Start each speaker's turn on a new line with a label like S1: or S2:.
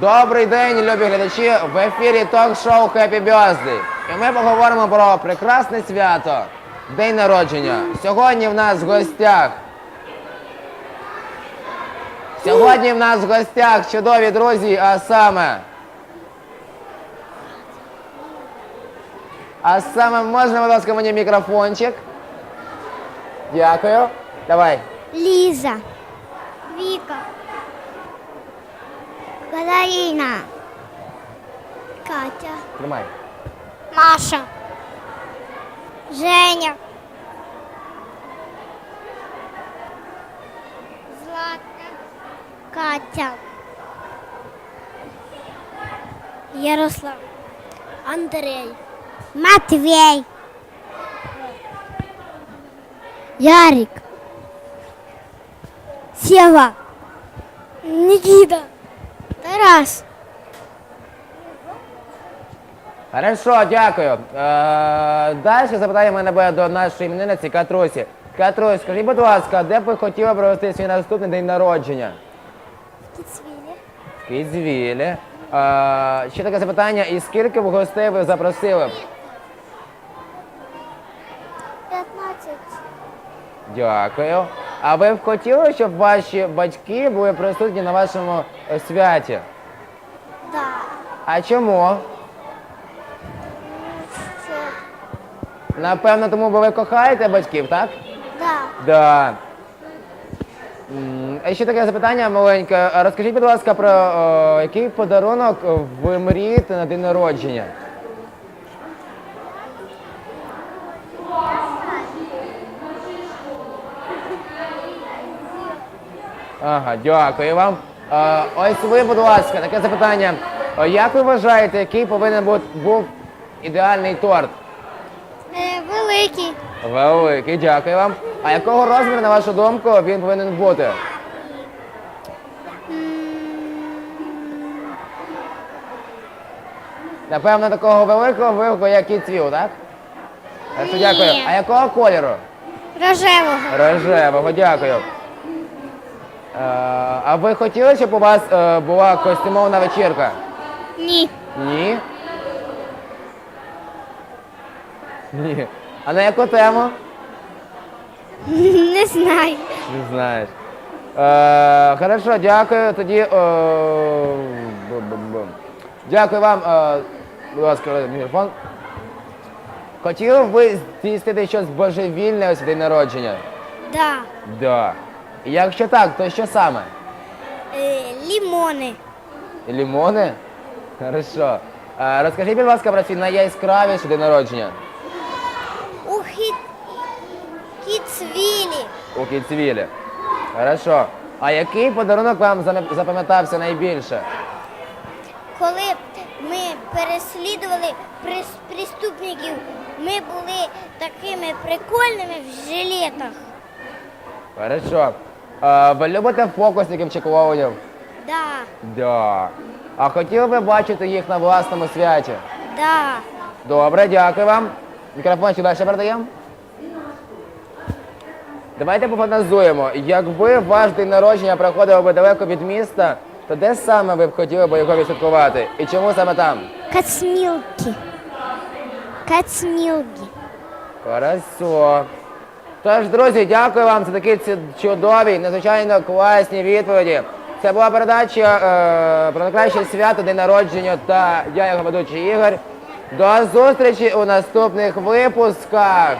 S1: Добрий день, любі глядачі! В ефірі ток-шоу Happy Birthday. І ми поговоримо про прекрасне свято День народження. Сьогодні в нас в гостях. Сьогодні в нас в гостях чудові друзі, а саме. А саме можна, будь ласка, мені мікрофончик. Дякую. Давай.
S2: Ліза. Віка. Катерина. Катя.
S1: Тримай.
S2: Маша. Женя. Злата. Катя. Ярослав. Андрей. Матвей. Ярик. Сева. Никита. Тарас.
S1: Хорошо, дякую. Е, далі запитання в мене буде до нашої іменинниці Катрусі. Катрусь, скажіть, будь ласка, де б ви хотіли провести свій наступний день народження?
S2: Кицвілі.
S1: В Києві. Е, ще таке запитання, і скільки б гостей ви запросили? б?
S2: 15.
S1: Дякую. А ви б хотіли, щоб ваші батьки були присутні на вашому е, святі?
S2: Да.
S1: А чому? Напевно, тому бо ви кохаєте батьків, так?
S2: Да.
S1: Да. М, А ще таке запитання маленьке. Розкажіть, будь ласка, про о, який подарунок ви мрієте на день народження? Ага, дякую вам. А, ось ви, будь ласка, таке запитання. А Як ви вважаєте, який повинен бути був ідеальний торт?
S2: Е, великий.
S1: Великий, дякую вам. А якого розміру, на вашу думку, він повинен бути? Напевно, такого великого великого, як і цвіл, так? Хорошо,
S2: Ні.
S1: дякую. А якого кольору?
S2: Рожевого.
S1: Рожевого, дякую. Е, а ви хотіли, щоб у вас е, була костюмовна вечірка?
S2: Ні.
S1: Ні. Ні. А на яку тему?
S2: Не знаю.
S1: Не знаєш. Е, хорошо, дякую. Тоді. Е, дякую вам, е, будь ласка, мікрофон. Хотіли б ви здійснити щось божевільне ось день народження?
S2: Да.
S1: Да. Якщо так, то що саме?
S2: Е, лімони.
S1: Лімони? Хорошо. Е, розкажіть, будь ласка, про свій найяскравіший день народження
S2: У хіт... Кіцвілі.
S1: у Кіцвілі. Хорошо. А який подарунок вам зам- запам'ятався найбільше?
S2: Коли ми переслідували прес- преступників, ми були такими прикольними в жилетах.
S1: Хорошо. Ви любите фокусників чи клоунів?
S2: Да.
S1: Да. А хотіли би бачити їх на власному святі?
S2: Да.
S1: Добре, дякую вам. Мікрофон Мікрофончик далі передаємо. Давайте пофантазуємо. Якби ваш день народження проходив би далеко від міста, то де саме ви б хотіли би його відсвяткувати? І чому саме там?
S2: Кацмілки. Кацмілки.
S1: Хорошо. Тож, друзі, дякую вам за такі чудові, надзвичайно класні відповіді. Це була передача е, про найкраще свято, день народження та я його ведучий Ігор. До зустрічі у наступних випусках.